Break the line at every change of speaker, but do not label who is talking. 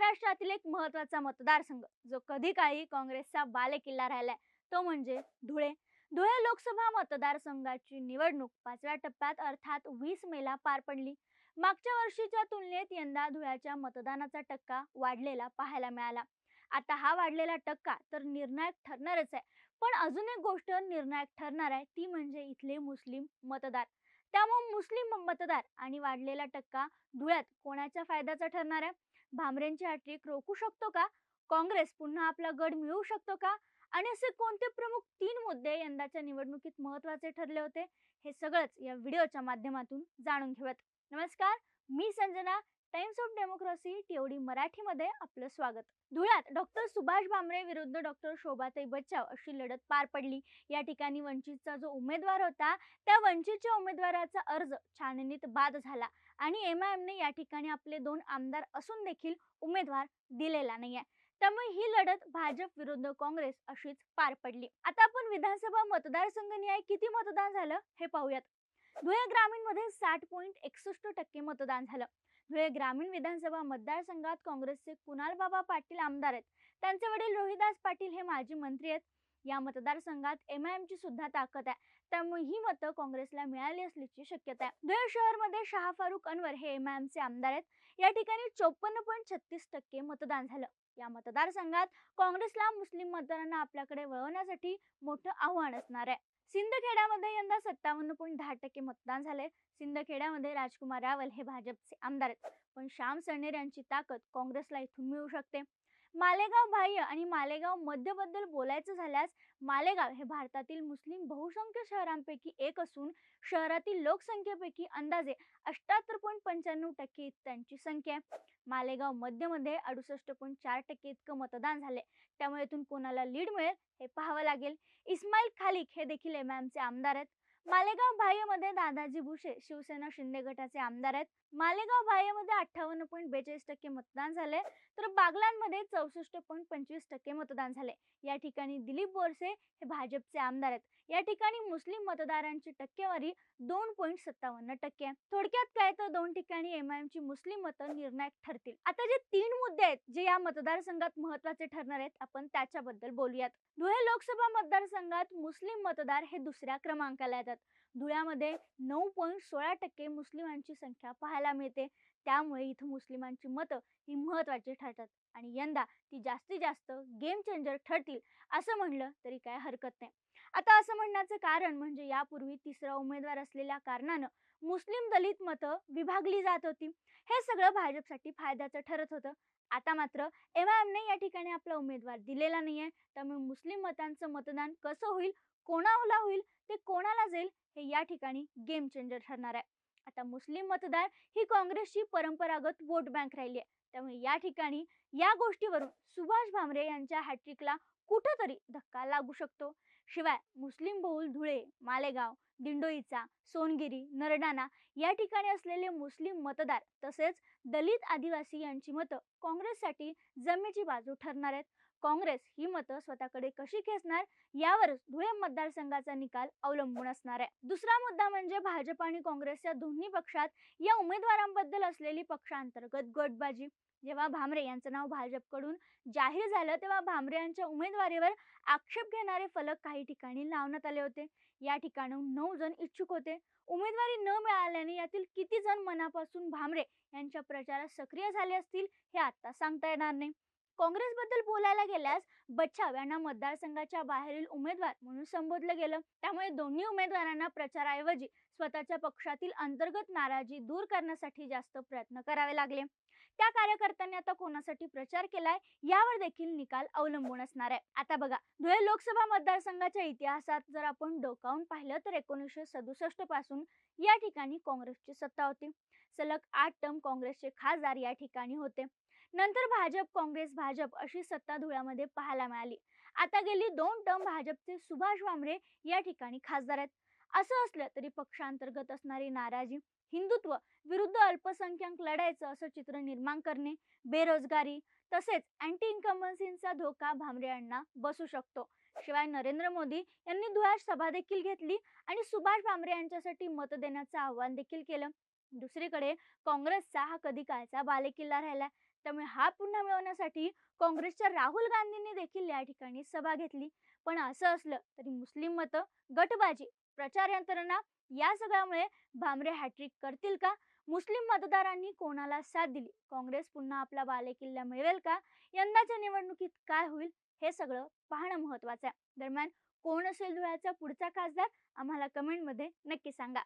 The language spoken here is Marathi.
महाराष्ट्रातील एक महत्त्वाचा मतदारसंघ जो कधी काळी काँग्रेसचा बालेकिल्ला राहिलाय तो म्हणजे धुळे. धुळे लोकसभा मतदारसंघाची निवडणूक पाचव्या टप्प्यात अर्थात वीस मेला पार पडली. मागच्या वर्षीच्या तुलनेत यंदा धुळ्याच्या मतदानाचा टक्का वाढलेला पाहायला मिळाला. आता हा वाढलेला टक्का तर निर्णायक ठरणारच आहे. पण अजून एक गोष्ट निर्णायक ठरणार आहे ती म्हणजे इथले मुस्लिम मतदार. त्यामुळे मुस्लिम मतदार आणि वाढलेला टक्का धुळ्यात कोणाच्या फायद्याचा ठरणार आहे? भामरेंची हॅट्रिक रोखू शकतो का? काँग्रेस पुन्हा आपला गड मिळवू शकतो का? आणि असे कोणते प्रमुख तीन मुद्दे यंदाच्या निवडणुकीत महत्त्वाचे ठरले होते? हे सगळंच या व्हिडिओच्या माध्यमातून जाणून घेऊयात. नमस्कार मी Sanjana. Times of Democracy TOD मराठीमध्ये आपलं स्वागत. धुळ्यात डॉक्टर सुभाष भामरे विरुद्ध डॉक्टर शोभाताई बच्चाव अशी लढत पार पडली. या ठिकाणी वंचितचा जो उमेदवार होता त्या वंचितच्या उमेदवाराचा अर्ज छाननीत बाद झाला आणि एम आय एमने या ठिकाणी आपले दोन आमदार असून देखील उमेदवार दिलेला नाहीये. त्यामुळे ही लढत भाजप विरुद्ध काँग्रेस अशीच पार पडली. आता आपण विधानसभा मतदारसंघ न्याय किती मतदान झालं हे पाहूयात. धुळे ग्रामीणमध्ये साठ पॉईंट एकसष्ट टक्के मतदान झालं. धुळे ग्रामीण विधानसभा मतदारसंघात काँग्रेसचे कुणालबाबा पाटील आमदार आहेत? त्यांचे वडील रोहिदास पाटील हे माजी मंत्री आहेत. या मतदारसंघात एम आय एमची सुद्धा ताकद आहे. त्यामुळे ही मतं काँग्रेसला मिळाली असल्याची शक्यता आहे. धुळे शहरमध्ये शाह फारुख अनवर हे एम आय एमचे आमदार आहेत. या ठिकाणी चोपन्न पॉईंट छत्तीस टक्के मतदान झालं. या मतदारसंघात काँग्रेसला मुस्लिम मतदारांना आपल्याकडे वळवण्यासाठी मोठं आव्हान असणार आहे. सिंदखेड्यामध्ये यंदा सत्तावन्न पॉईंट दहा टक्के मतदान झाले सिंदखेड्यामध्ये राजकुमार रावल हे भाजपचे आमदार आहेत. पण श्याम सणेर यांची ताकद काँग्रेसला इथून मिळू शकते. मालेगाव बाह्य आणि मालेगाव मध्यबद्दल बोलायचं झाल्यास मालेगाव हे भारतातील मुस्लिम बहुसंख्य शहरांपैकी एक असून शहरातील लोकसंख्येपैकी अंदाजे अष्ट्याहत्तर पॉईंट पंच्याण्णव टक्के त्यांची संख्या आहे. मालेगाव मध्यमध्ये अडुसष्ट पॉईंट चार टक्के इतकं मतदान झाले त्यामुळे इथून कोणाला लीड मिळेल हे पाहावं लागेल. इस्माईल खालिक हे देखील एम चे आमदार आहेत. मालेगाव बाह्यमध्ये दादाजी भुसे शिवसेना शिंदे गटाचे आमदार आहेत. मालेगाव बाह्यमध्ये अठ्ठावन्न पॉईंट बेचाळीस टक्के मतदान झाले तर बागलांमध्ये चौसष्ट पॉईंट पंचवीस टक्के मतदान झाले या ठिकाणी दिलीप बोरसे हे भाजपचे आमदार आहेत. या ठिकाणी मुस्लिम मतदारांची टक्केवारी दोन पॉईंट सत्तावन्न टक्के आहे. थोडक्यात काय तर दोन ठिकाणी एम आय ची मुस्लिम मतं निर्णायक ठरतील. आता जे तीन मुद्दे आहेत जे या मतदारसंघात महत्त्वाचे ठरणार आहेत आपण त्याच्याबद्दल बोलूयात. धुळे लोकसभा मतदारसंघात मुस्लिम मतदार हे दुसऱ्या क्रमांकाला आहेत येतात धुळ्यामध्ये नऊ पॉईंट सोळा टक्के मुस्लिमांची संख्या पाहायला मिळते. त्यामुळे इथं मुस्लिमांची मतं ही महत्त्वाची ठरतात आणि यंदा ती जास्तीत जास्त गेम चेंजर ठरतील असं म्हणलं तरी काय हरकत नाही. आता असं म्हणण्याचं कारण म्हणजे यापूर्वी तिसरा उमेदवार असलेल्या कारणानं मुस्लिम दलित मतं विभागली जात होती. हे सगळं भाजपसाठी फायद्याचं ठरत होतं. आता मात्र एम आय एमने या ठिकाणी आपला उमेदवार दिलेला नाही आहे त्यामुळे मुस्लिम मतांचं मतदान कसं होईल कोणाला होईल ते कोणाला जाईल हे या ठिकाणी गेम चेंजर ठरणार आहे. आता मुस्लिम मतदार ही काँग्रेसची परंपरागत वोट बँक राहिली आहे. त्यामुळे या ठिकाणी या गोष्टीवरून सुभाष भामरे यांच्या हॅट्रिकला कुठंतरी धक्का लागू शकतो. शिवाय मुस्लिम बहुल धुळे मालेगाव दिंडोईचा सोनगिरी नरडाणा या ठिकाणी असलेले मुस्लिम मतदार तसेच दलित आदिवासी यांची मतं काँग्रेससाठी जमेची बाजू ठरणार आहेत. काँग्रेस ही मतं स्वतःकडे कशी खेचणार? यावरच धुळे मतदारसंघाचा निकाल अवलंबून असणार आहे. दुसरा मुद्दा म्हणजे भाजप आणि काँग्रेस या दोन्ही पक्षात या उमेदवारांबद्दल असलेली पक्षांतर्गत गटबाजी. जेव्हा भामरे यांचं नाव भाजपकडून जाहीर झालं तेव्हा भामरे यांच्या उमेदवारीवर आक्षेप घेणारे फलक काही ठिकाणी लावण्यात आले होते. या ठिकाणून नऊ जण इच्छुक होते. उमेदवारी न मिळाल्याने यातील किती जण मनापासून भामरे यांच्या प्रचारात सक्रिय झाले असतील हे आता सांगता येणार नाही. काँग्रेसबद्दल बोलायला गेल्यास बच्चाव यांना मतदारसंघाच्या बाहेरील उमेदवार म्हणून संबोधलं गेलं. त्यामुळे दोन्ही उमेदवारांना प्रचाराऐवजी स्वतःच्या पक्षातील अंतर्गत नाराजी दूर करण्यासाठी जास्त प्रयत्न करावे लागले. त्या कार्यकर्त्यांनी आता कोणासाठी प्रचार केलाय यावर देखील निकाल अवलंबून असणार आहे. आता बघा धुळे लोकसभा मतदारसंघाच्या इतिहासात जर आपण डोकावून पाहिलं तर एकोणीसशे सदुसष्टपासून या ठिकाणी काँग्रेसची सत्ता होती. सलग आठ टर्म काँग्रेसचे खासदार या ठिकाणी होते. नंतर भाजप काँग्रेस भाजप अशी सत्ता धुळ्यामध्ये पाहायला मिळाली. आता गेली दोन टर्म भाजपचे सुभाष भामरे या ठिकाणी खासदार आहेत. असं असलं तरी पक्षांतर्गत असणारी नाराजी हिंदुत्व विरुद्ध अल्पसंख्याक लढायचं असं चित्र निर्माण करणे बेरोजगारी तसेच अँटी इन्कम्बन्सींचा धोका भामरे यांना बसू शकतो. शिवाय नरेंद्र मोदी यांनी धुळ्यात सभा देखील घेतली आणि सुभाष भामरे यांच्यासाठी मत देण्याचं आवाहन देखील केलं. दुसरीकडे काँग्रेसचा हा कधी काळचा बालेकिल्ला राहिला त्यामुळे हा पुन्हा मिळवण्यासाठी काँग्रेसच्या राहुल गांधींनी देखील या ठिकाणी सभा घेतली. पण असं असलं तरी मुस्लिम मतं गटबाजी प्रचार यंत्रणा या सगळ्यामुळे भामरे हॅट्रिक करतील का? मुस्लिम मतदारांनी कोणाला साथ दिली? काँग्रेस पुन्हा आपला बालेकिल्ला मिळवेल का? यंदाच्या निवडणुकीत काय होईल? हे सगळं पाहणं महत्वाचं आहे. दरम्यान कोण असेल धुळ्याचा पुढचा खासदार? आम्हाला कमेंटमध्ये नक्की सांगा.